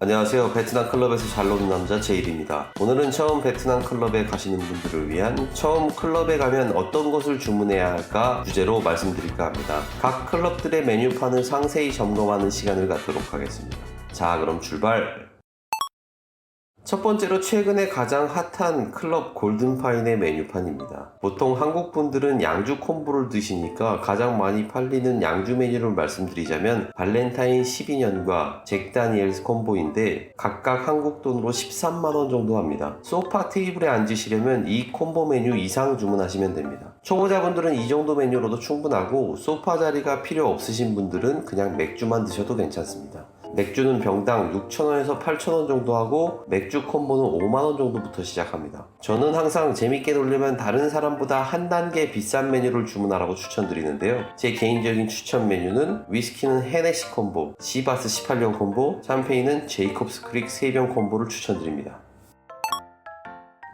안녕하세요. 베트남 클럽에서 잘 노는 남자 제일입니다. 오늘은 처음 베트남 클럽에 가시는 분들을 위한 처음 클럽에 가면 어떤 것을 주문해야 할까 주제로 말씀드릴까 합니다. 각 클럽들의 메뉴판을 상세히 점검하는 시간을 갖도록 하겠습니다. 자, 그럼 출발! 첫 번째로 최근에 가장 핫한 클럽 골든파인의 메뉴판입니다. 보통 한국 분들은 양주 콤보를 드시니까 가장 많이 팔리는 양주 메뉴를 말씀드리자면 발렌타인 12년과 잭 다니엘스 콤보인데 각각 한국 돈으로 13만원 정도 합니다. 소파 테이블에 앉으시려면 이 콤보 메뉴 이상 주문하시면 됩니다. 초보자분들은 이 정도 메뉴로도 충분하고 소파 자리가 필요 없으신 분들은 그냥 맥주만 드셔도 괜찮습니다. 맥주는 병당 6,000원에서 8,000원 정도 하고 맥주 콤보는 5만원 정도부터 시작합니다. 저는 항상 재밌게 놀려면 다른 사람보다 한 단계 비싼 메뉴를 주문하라고 추천드리는데요. 제 개인적인 추천 메뉴는 위스키는 헤네시 콤보, 시바스 18년 콤보, 샴페인은 제이콥스 크릭 3병 콤보를 추천드립니다.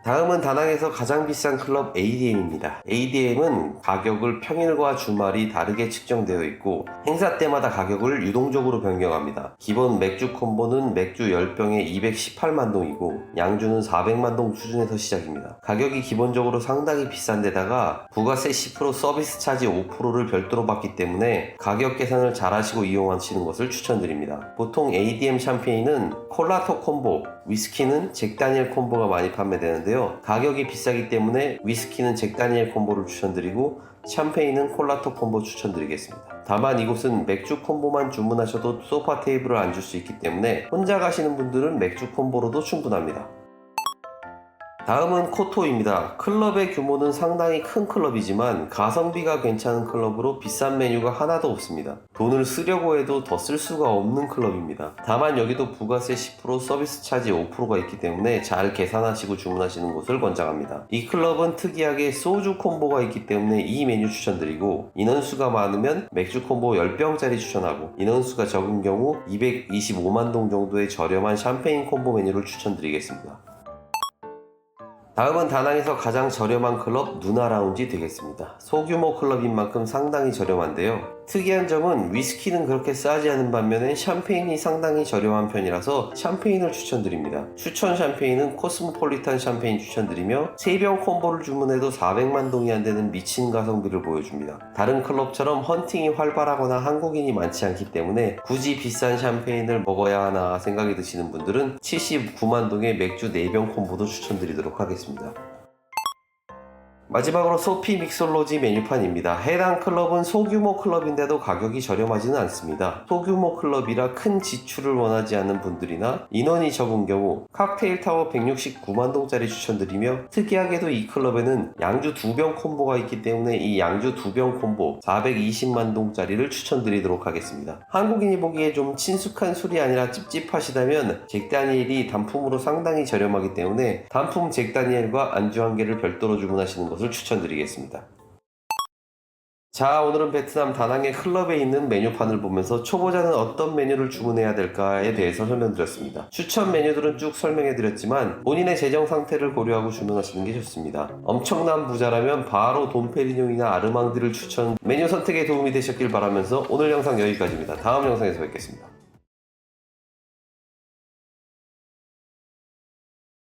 다음은 다낭에서 가장 비싼 클럽 ADM입니다. ADM은 가격을 평일과 주말이 다르게 측정되어 있고 행사 때마다 가격을 유동적으로 변경합니다. 기본 맥주 콤보는 맥주 10병에 218만 동이고 양주는 400만 동 수준에서 시작입니다. 가격이 기본적으로 상당히 비싼데다가 부가세 10% 서비스 차지 5%를 별도로 받기 때문에 가격 계산을 잘 하시고 이용하시는 것을 추천드립니다. 보통 ADM 샴페인은 콜라토 콤보, 위스키는 잭 다니엘 콤보가 많이 판매되는데요. 가격이 비싸기 때문에 위스키는 잭 다니엘 콤보를 추천드리고 샴페인은 콜라토 콤보 추천드리겠습니다. 다만 이곳은 맥주 콤보만 주문하셔도 소파 테이블을 앉을 수 있기 때문에 혼자 가시는 분들은 맥주 콤보로도 충분합니다. 다음은 코토입니다. 클럽의 규모는 상당히 큰 클럽이지만 가성비가 괜찮은 클럽으로 비싼 메뉴가 하나도 없습니다. 돈을 쓰려고 해도 더 쓸 수가 없는 클럽입니다. 다만 여기도 부가세 10% 서비스 차지 5%가 있기 때문에 잘 계산하시고 주문하시는 것을 권장합니다. 이 클럽은 특이하게 소주 콤보가 있기 때문에 이 메뉴 추천드리고 인원수가 많으면 맥주 콤보 10병짜리 추천하고 인원수가 적은 경우 225만 동 정도의 저렴한 샴페인 콤보 메뉴를 추천드리겠습니다. 다음은 다낭에서 가장 저렴한 클럽 누나 라운지 되겠습니다. 소규모 클럽인 만큼 상당히 저렴한데요. 특이한 점은 위스키는 그렇게 싸지 않은 반면에 샴페인이 상당히 저렴한 편이라서 샴페인을 추천드립니다. 추천 샴페인은 코스모폴리탄 샴페인 추천드리며 3병 콤보를 주문해도 400만 동이 안 되는 미친 가성비를 보여줍니다. 다른 클럽처럼 헌팅이 활발하거나 한국인이 많지 않기 때문에 굳이 비싼 샴페인을 먹어야 하나 생각이 드시는 분들은 79만 동의 맥주 4병 콤보도 추천드리도록 하겠습니다. 하겠습니다. 마지막으로 소피 믹솔로지 메뉴판입니다. 해당 클럽은 소규모 클럽인데도 가격이 저렴하지는 않습니다. 소규모 클럽이라 큰 지출을 원하지 않는 분들이나 인원이 적은 경우 칵테일 타워 169만 동짜리 추천드리며 특이하게도 이 클럽에는 양주 2병 콤보가 있기 때문에 이 양주 2병 콤보 420만 동짜리를 추천드리도록 하겠습니다. 한국인이 보기에 좀 친숙한 술이 아니라 찝찝하시다면 잭다니엘이 단품으로 상당히 저렴하기 때문에 단품 잭다니엘과 안주 한 개를 별도로 주문하시는 것을 추천드리겠습니다. 자, 오늘은 베트남 다낭의 클럽에 있는 메뉴판을 보면서 초보자는 어떤 메뉴를 주문해야 될까에 대해서 설명드렸습니다. 추천 메뉴들은 쭉 설명해드렸지만 본인의 재정 상태를 고려하고 주문하시는 게 좋습니다. 엄청난 부자라면 바로 돈페리뇽이나 아르망디를 추천 메뉴 선택에 도움이 되셨길 바라면서 오늘 영상 여기까지입니다. 다음 영상에서 뵙겠습니다.